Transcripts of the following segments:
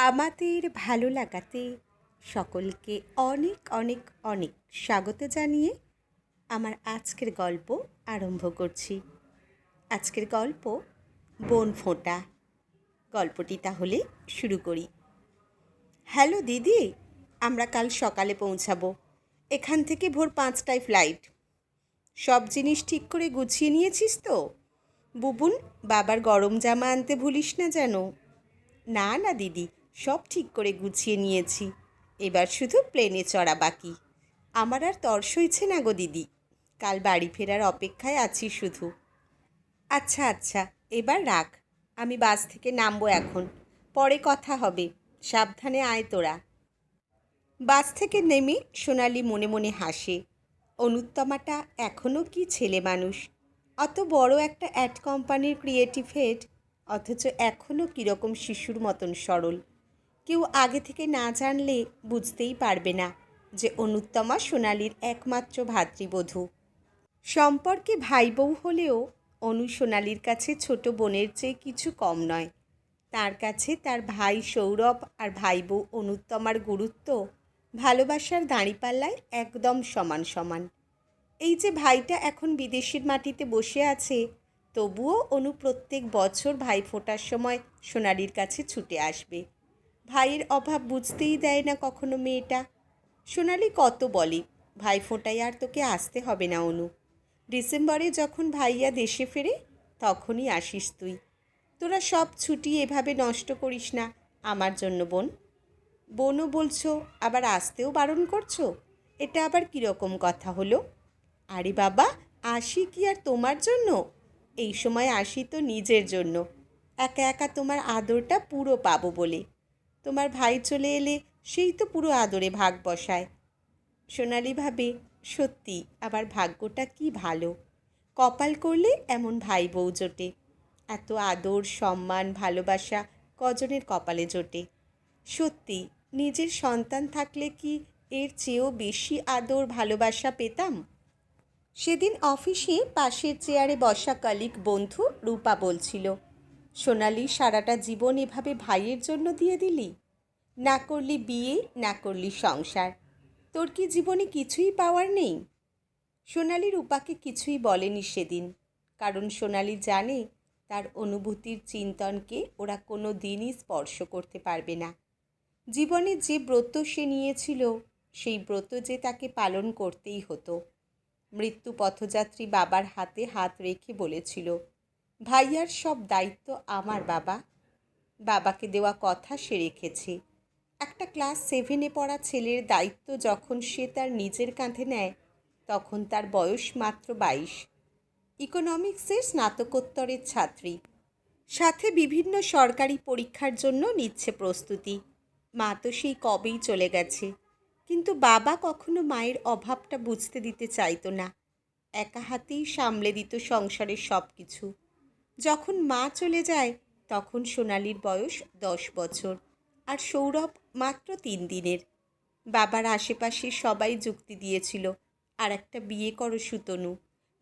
আমাদের ভালো লাগাতে সকলকে অনেক অনেক অনেক স্বাগত জানিয়ে আমার আজকের গল্প আরম্ভ করছি। আজকের গল্প বন ফোঁটা। গল্পটি তাহলে শুরু করি। হ্যালো দিদি, আমরা কাল সকালে পৌঁছাবো। এখান থেকে ভোর পাঁচটায় ফ্লাইট। সব জিনিস ঠিক করে গুছিয়ে নিয়েছিস তো? বুবুন, বাবার গরম জামা আনতে ভুলিস না যেন। না না দিদি সব ঠিক করে গুছিয়ে নিয়েছি। এবার শুধু প্লেনে চড়া বাকি। আমার আর তর্স হয়েছে না গো দিদি। কাল বাড়ি ফেরার অপেক্ষায় আছি শুধু। আচ্ছা আচ্ছা এবার রাখ। আমি বাস থেকে নামবো এখন। পরে কথা হবে। সাবধানে আয় তোরা। বাস থেকে নেমে সোনালি মনে মনে হাসে। অনুত্তমাটা এখনও কি ছেলে মানুষ? অত বড় একটা অ্যাড কোম্পানির ক্রিয়েটিভ হেড অথচ এখনও কীরকম শিশুর মতন সরল। কেউ আগে থেকে না জানলে বুঝতেই পারবে না যে অনুত্তমা সোনালির একমাত্র ভাতৃবধূ। সম্পর্কে ভাই বউ হলেও অনু সোনালির কাছে ছোট বোনের চেয়ে কিছু কম নয়। তার কাছে তার ভাই সৌরভ আর ভাই বউ অনুত্তমার গুরুত্ব ভালোবাসার দাঁড়িপাল্লায় একদম সমান সমান। এই যে ভাইটা এখন বিদেশের মাটিতে বসে আছে, তবুও অনু প্রত্যেক বছর ভাই ফোটার সময় সোনালির কাছে ছুটে আসবে। ভাইয়ের অভাব বুঝতেই দেয় না কখনো মেয়েটা। সোনালি কত বলে, ভাই ফোটায় আর তোকে আসতে হবে না অনু। ডিসেম্বরে যখন ভাইয়া দেশে ফেরে, তখনই আসিস তুই। তোরা সব ছুটি এভাবে নষ্ট করিস না, আমার জন্য বোন। বোনও বলছো, আবার আসতেও বারণ করছ? এটা আবার কীরকম কথা হলো? আরে বাবা, আসি কি আর তোমার জন্য? এই সময় আসি তো নিজের জন্য। একা একা তোমার আদরটা পুরো পাবো বলে। তোমার ভাই চলে এলে সেই তো পুরো আদরে ভাগ বসায়। সোনালি ভাবে, সত্যি, আবার ভাগ্যটা কি ভালো। কপাল করলে এমন ভাই বউ জোটে। এত আদর, সম্মান, ভালোবাসা কজনের কপালে জোটে। সত্যি, নিজের সন্তান থাকলে কি এর চেয়েও বেশি আদর, ভালোবাসা পেতাম? সেদিন অফিসে পাশের চেয়ারে বসা কালিক বন্ধু রূপা বলছিল সোনালি, সারাটা জীবন এভাবে ভাইয়ের জন্য দিয়ে দিলি? না করলি বিয়ে, না করলি সংসার। তোর কি জীবনে কিছুই পাওয়ার নেই? সোনালি রূপাকে কিছুই বলেনি সেদিন, কারণ সোনালি জানে তার অনুভূতির চিন্তনকে ওরা কোনো দিনই স্পর্শ করতে পারবে না। জীবনে যে ব্রত সে নিয়েছিল, সেই ব্রত যে তাকে পালন করতেই হতো। মৃত্যু পথযাত্রী বাবার হাতে হাত রেখে বলেছিল ভাইয়ার সব দায়িত্ব আমার বাবা। বাবাকে দেওয়া কথা সে রেখেছে। একটা ক্লাস সেভেনে পড়া ছেলের দায়িত্ব যখন সে তার নিজের কাঁধে নেয়, তখন তার বয়স মাত্র বাইশ। ইকোনমিক্সের স্নাতকোত্তরের ছাত্রী। সাথে বিভিন্ন সরকারি পরীক্ষার জন্য নিচ্ছে প্রস্তুতি। মা তো সেই কবেই চলে গেছে। কিন্তু বাবা কখনো মায়ের অভাবটা বুঝতে দিতে চাইতো না। একা হাতেই সামলে দিত সংসারের সব কিছু যখন মা চলে যায়, তখন সোনালির বয়স দশ বছর আর সৌরভ মাত্র তিন দিনের। বাবার আশেপাশে সবাই যুক্তি দিয়েছিল, আর একটা বিয়ে করো সুতনু,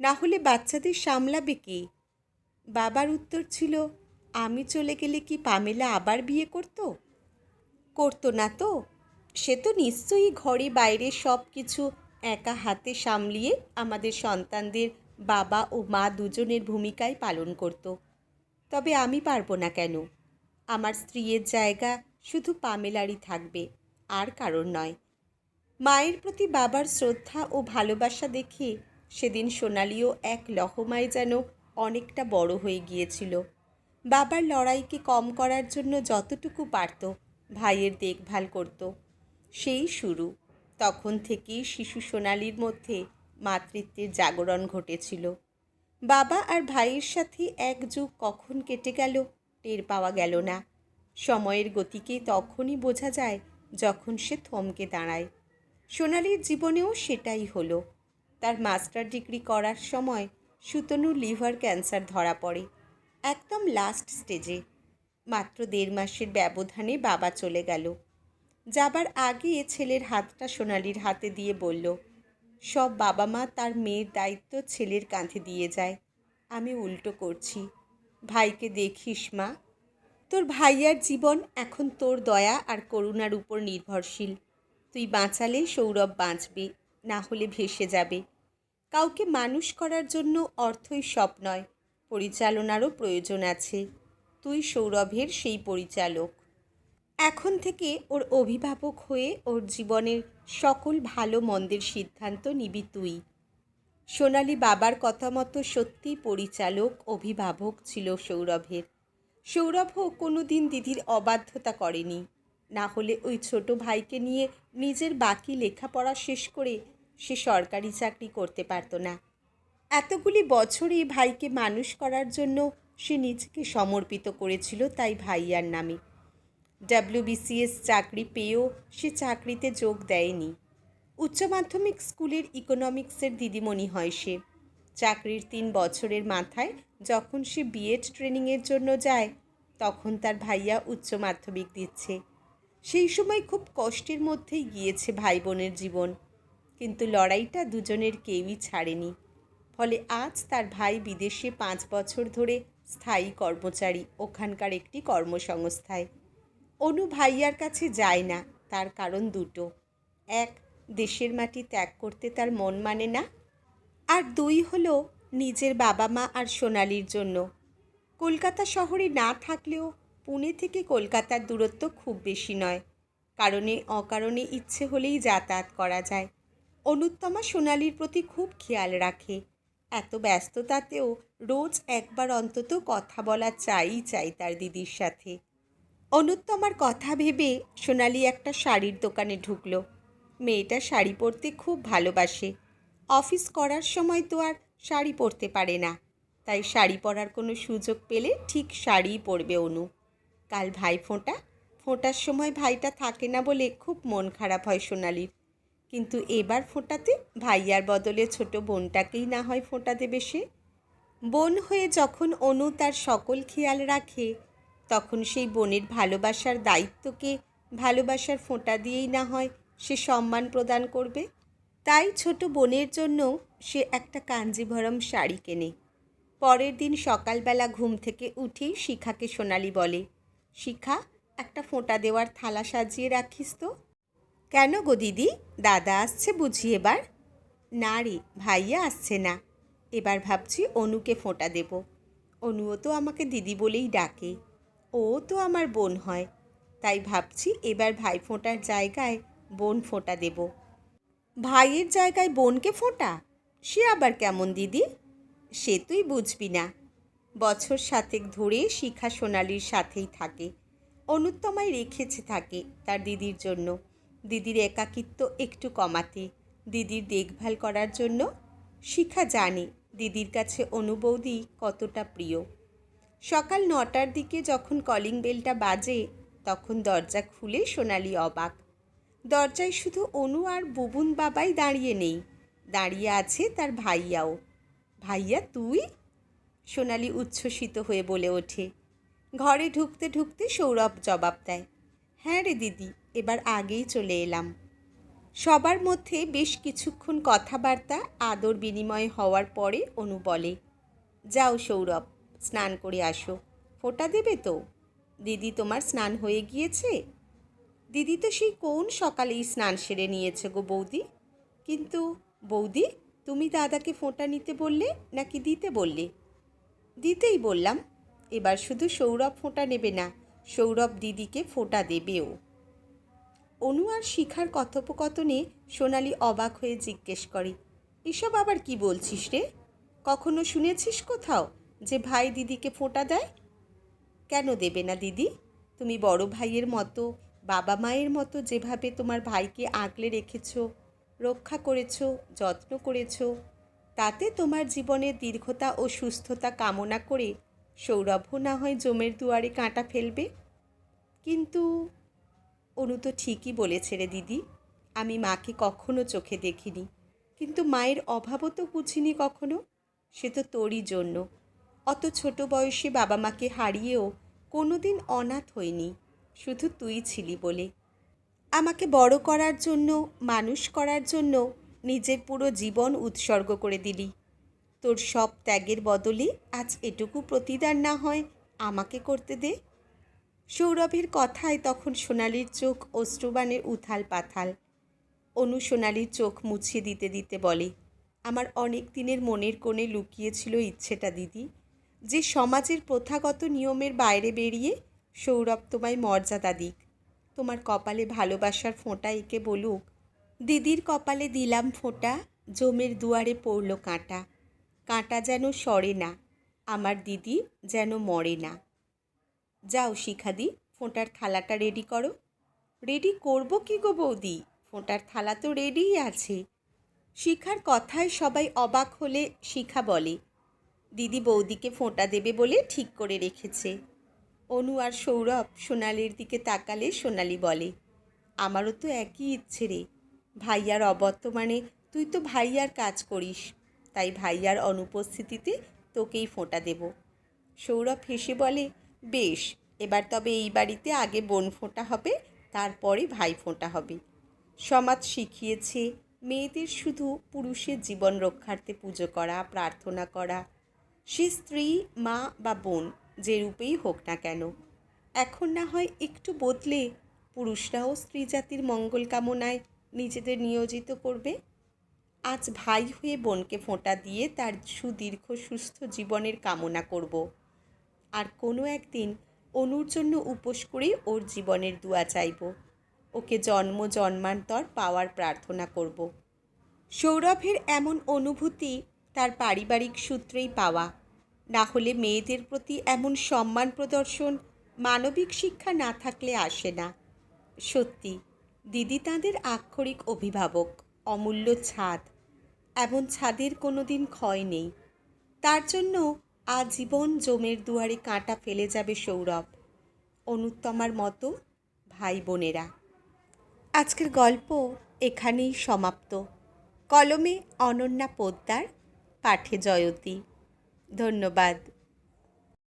না হলে বাচ্চাদের সামলাবে কে? বাবার উত্তর ছিল, আমি চলে গেলে কি পামেলা আবার বিয়ে করতো? করতো না তো, সে তো নিশ্চয়ই ঘরে বাইরে সব কিছু একা হাতে সামলিয়ে আমাদের সন্তানদের বাবা ও মা দুজনের ভূমিকাই পালন করত। তবে আমি পারব না কেন? আমার স্ত্রীয়ের জায়গা শুধু পামেলারই থাকবে, আর কারণ নয়। মায়ের প্রতি বাবার শ্রদ্ধা ও ভালোবাসা দেখে সেদিন সোনালিও এক লহমায় যেন অনেকটা বড় হয়ে গিয়েছিল। বাবার লড়াইকে কম করার জন্য যতটুকু পারত, ভাইয়ের দেখভাল করত। সেই শুরু। তখন থেকেই শিশু সোনালির মধ্যে মাতৃত্বের জাগরণ ঘটেছিল। বাবা আর ভাইয়ের সাথে এক যুগ কখন কেটে গেল টের পাওয়া গেল না। সময়ের গতিকে তখনই বোঝা যায় যখন সে থমকে দাঁড়ায়। সোনালির জীবনেও সেটাই হলো। তার মাস্টার ডিগ্রি করার সময় সুতনুর লিভার ক্যান্সার ধরা পড়ে, একদম লাস্ট স্টেজে। মাত্র দেড় মাসের ব্যবধানে বাবা চলে গেল। যাবার আগে ছেলের হাতটা সোনালির হাতে দিয়ে বলল সব বাবা মা তার মেয়ের দায়িত্ব ছেলের কাঁধে দিয়ে যায়। আমি উল্টো করছি, ভাইকে দেখিস মা, তোর ভাইয়ার জীবন এখন তোর দয়া আর করুণার উপর নির্ভরশীল। তুই বাঁচালে সৌরভ বাঁচবে, না হলে ভেসে যাবে। কাউকে মানুষ করার জন্য অর্থই সব নয়, পরিচালনারও প্রয়োজন আছে। তুই সৌরভের সেই পরিচালক। এখন থেকে ওর অভিভাবক হয়ে ওর জীবনের সকল ভালো মন্দের সিদ্ধান্ত নিবি তুই। সোনালি বাবার কথা মতো সত্যি পরিচালক, অভিভাবক ছিল সৌরভের। সৌরভও কোনো দিন দিদির অবাধ্যতা করেনি। না হলে ওই ছোট ভাইকে নিয়ে নিজের বাকি লেখাপড়া শেষ করে সে সরকারি চাকরি করতে পারতো না। এতগুলি বছরই ভাইকে মানুষ করার জন্য সে নিজেকে সমর্পিত করেছিল তাই ভাইয়ার নামে। ডাব্লিউবিসিএস চাকরি পেয়েও সে চাকরিতে যোগ দেয়নি। উচ্চ মাধ্যমিক স্কুলের ইকোনমিক্সের দিদিমণি হয় সে। চাকরির তিন বছরের মাথায় যখন সে বিএড ট্রেনিংয়ের জন্য যায়, তখন তার ভাইয়া উচ্চ মাধ্যমিক দিচ্ছে। সেই সময় খুব কষ্টের মধ্যেই গিয়েছে ভাই বোনের জীবন। কিন্তু লড়াইটা দুজনের কেউই ছাড়েনি। ফলে আজ তার ভাই বিদেশে পাঁচ বছর ধরে স্থায়ী কর্মচারী, ওখানকার একটি কর্মসংস্থায়। অনু ভাইয়ার কাছে যায় না, তার কারণ দুটো। এক, দেশের মাটি ত্যাগ করতে তার মন মানে না। আর দুই হলো নিজের বাবা মা আর সোনালির জন্য। কলকাতা শহরে না থাকলেও পুনে থেকে কলকাতার দূরত্ব খুব বেশি নয়। কারণে অকারণে ইচ্ছে হলেই যাতায়াত করা যায়। অনুত্তমা সোনালির প্রতি খুব খেয়াল রাখে। এত ব্যস্ততাতেও রোজ একবার অন্তত কথা বলা চাই চাই তার দিদির সাথে। অনুত্তমার কথা ভেবে সোনালি একটা শাড়ির দোকানে ঢুকলো। মেয়েটা শাড়ি পরতে খুব ভালোবাসে। অফিস করার সময় তো আর শাড়ি পরতে পারে না। তাই শাড়ি পরার কোনো সুযোগ পেলে ঠিক শাড়িই পরবে অনু। কাল ভাই ফোঁটা। ফোঁটার সময় ভাইটা থাকে না বলে খুব মন খারাপ হয় সোনালির। কিন্তু এবার ফোঁটাতে ভাইয়ার বদলে ছোট বোনটাকেই না হয় ফোঁটা দেবে সে। বোন হয়ে যখন অনু তার সকল খেয়াল রাখে তখন সেই বোনের ভালোবাসার দায়িত্বকে ভালোবাসার ফোঁটা দিয়েই না হয় সে সম্মান প্রদান করবে। তাই ছোট বোনের জন্য সে একটা কাঞ্জিভরম শাড়ি কেনে। পরের দিন সকালবেলা ঘুম থেকে উঠেই শিখাকে সোনালি বলে, শিখা, একটা ফোঁটা দেওয়ার থালা সাজিয়ে রাখিস তো? কেন গো দিদি? দাদা আসছে বুঝি এবার? না রে, ভাইয়া আসছে না। এবার ভাবছি অনুকে ফোঁটা দেব। অনুও তো আমাকে দিদি বলেই ডাকে। ও তো আমার বোন হয়। তাই ভাবছি এবার ভাই ফোঁটার জায়গায় বোন ফোঁটা দেব। ভাইয়ের জায়গায় বোনকে ফোঁটা? সে আবার কেমন দিদি? সে তুই বুঝবি না। বছর সাতেক ধরে শিখা সোনালির সাথেই থাকে। অনুত্তমায় রেখেছে থাকে তার দিদির জন্য। দিদির একাকিত্ব একটু কমাতে, দিদির দেখভাল করার জন্য শিখা জানে দিদির কাছে অনুবৌদি কতটা প্রিয়। সকাল নটার দিকে যখন কলিং বেলটা বাজে, তখন দরজা খুলে সোনালি অবাক। দরজায় শুধু অনু আর বুবুন বাবাই দাঁড়িয়ে নেই, দাঁড়িয়ে আছে তার ভাইয়াও। ভাইয়া, তুই? সোনালি উচ্ছ্বসিত হয়ে বলে ওঠে। ঘরে ঢুকতে ঢুকতে সৌরভ জবাব দেয় হ্যাঁ রে দিদি, এবার আগেই চলে এলাম। সবার মধ্যে বেশ কিছুক্ষণ কথাবার্তা আদর বিনিময় হওয়ার পরে অনু বলে, যাও সৌরভ। স্নান করে আসো। ফোঁটা দেবে তো? দিদি তোমার স্নান হয়ে গিয়েছে? দিদি তো সেই কোন সকালেই স্নান সেরে নিয়েছে গো বৌদি? কিন্তু বৌদি, তুমি দাদাকে ফোঁটা নিতে বললে নাকি দিতে বললে? দিতেই বললাম। এবার শুধু সৌরভ ফোঁটা নেবে না, সৌরভ দিদিকে ফোঁটা দেবেও। অনু আর শিখার কথোপকথনে সোনালি অবাক হয়ে জিজ্ঞেস করে, এসব আবার কি বলছিস রে? কখনো শুনেছিস কোথাও যে ভাই দিদিকে ফোঁটা দেয়? কেন দেবে না দিদি? তুমি বড় ভাইয়ের মতো, বাবা মায়ের মতো যেভাবে তোমার ভাইকে আগলে রেখেছ, রক্ষা করেছ, যত্ন করেছ, তাতে তোমার জীবনের দীর্ঘতা ও সুস্থতা কামনা করে সৌরভও না হয় জমের দুয়ারে কাঁটা ফেলবে? কিন্তু অনু তো ঠিকই বলেছে রে দিদি, আমি মাকে কখনো চোখে দেখিনি। কিন্তু মায়ের অভাবও তো বুঝিনি কখনো, সে তো তোরই জন্য। অত ছোট বয়সে বাবা মাকে হারিয়েও কোনো দিন অনাথ হইনি, শুধু তুই ছিলি বলে। আমাকে বড় করার জন্য, মানুষ করার জন্য নিজের পুরো জীবন উৎসর্গ করে দিলি। তোর সব ত্যাগের বদলে আজ এটুকু প্রতিদান না হয় আমাকে করতে দে। সৌরভের কথায় তখন সোনালির চোখ অশ্রুবাণে উথাল পাথাল অনু সোনালির চোখ মুছিয়ে দিতে দিতে বলে, আমার অনেক দিনের মনের কোণে লুকিয়েছিল ইচ্ছেটা, দিদি। যে সমাজের প্রথাগত নিয়মের বাইরে বেরিয়ে সৌরভ তোমায় মর্যাদা দিক। তোমার কপালে ভালোবাসার ফোঁটা এঁকে বলুক। দিদির কপালে দিলাম ফোঁটা, জমের দুয়ারে পড়ল কাঁটা। কাঁটা যেন সরে না, আমার দিদি যেন মরে না। যাও শিখাদি, ফোঁটার থালাটা রেডি করো। রেডি করব কি গো বৌদি? ফোঁটার থালা তো রেডিই আছে। শিখার কথায় সবাই অবাক হলে শিখা বলে দিদি বৌদিকে ফোঁটা দেবে বলে ঠিক করে রেখেছে। অনু আর সৌরভ সোনালির দিকে তাকালে সোনালি বলে, আমারও তো একই ইচ্ছে রে। ভাইয়ার অবর্তমানে তুই তো ভাইয়ার কাজ করিস। তাই ভাইয়ার অনুপস্থিতিতে তোকেই ফোঁটা দেব। সৌরভ হেসে বলে, বেশ, এবার তবে এই বাড়িতে আগে বোন ফোঁটা হবে, তারপরে ভাই ফোঁটা হবে। সমাজ শিখিয়েছে, মেয়েদের শুধু পুরুষের জীবন রক্ষার্থে পুজো করা, প্রার্থনা করা সে স্ত্রী, মা বা বোন যে রূপেই হোক না কেন, এখন না হয় একটু বদলে পুরুষরাও স্ত্রী জাতির মঙ্গল কামনায় নিজেদের নিয়োজিত করবে। আজ ভাই হয়ে বোনকে ফোঁটা দিয়ে তার সুদীর্ঘ সুস্থ জীবনের কামনা করব। আর কোনো একদিন অনুর জন্য উপোস করে ওর জীবনের দুয়া চাইব। ওকে জন্ম জন্মান্তর পাওয়ার প্রার্থনা করব। সৌরভের এমন অনুভূতি তার পারিবারিক সূত্রেই পাওয়া। না হলে মেয়েদের প্রতি এমন সম্মান প্রদর্শন, মানবিক শিক্ষা না থাকলে আসে না। সত্যি, দিদি তাঁদের আক্ষরিক অভিভাবক, অমূল্য ছাদ। এমন ছাদের কোনো দিন ক্ষয় নেই। তার জন্য আজীবন জমের দুয়ারে কাঁটা ফেলে যাবে সৌরভ। অনুত্তমার মতো ভাই বোনেরা। আজকের গল্প এখানেই সমাপ্ত। কলমে অনন্যা পোদ্দার পাঠে জয়তী। ধন্যবাদ।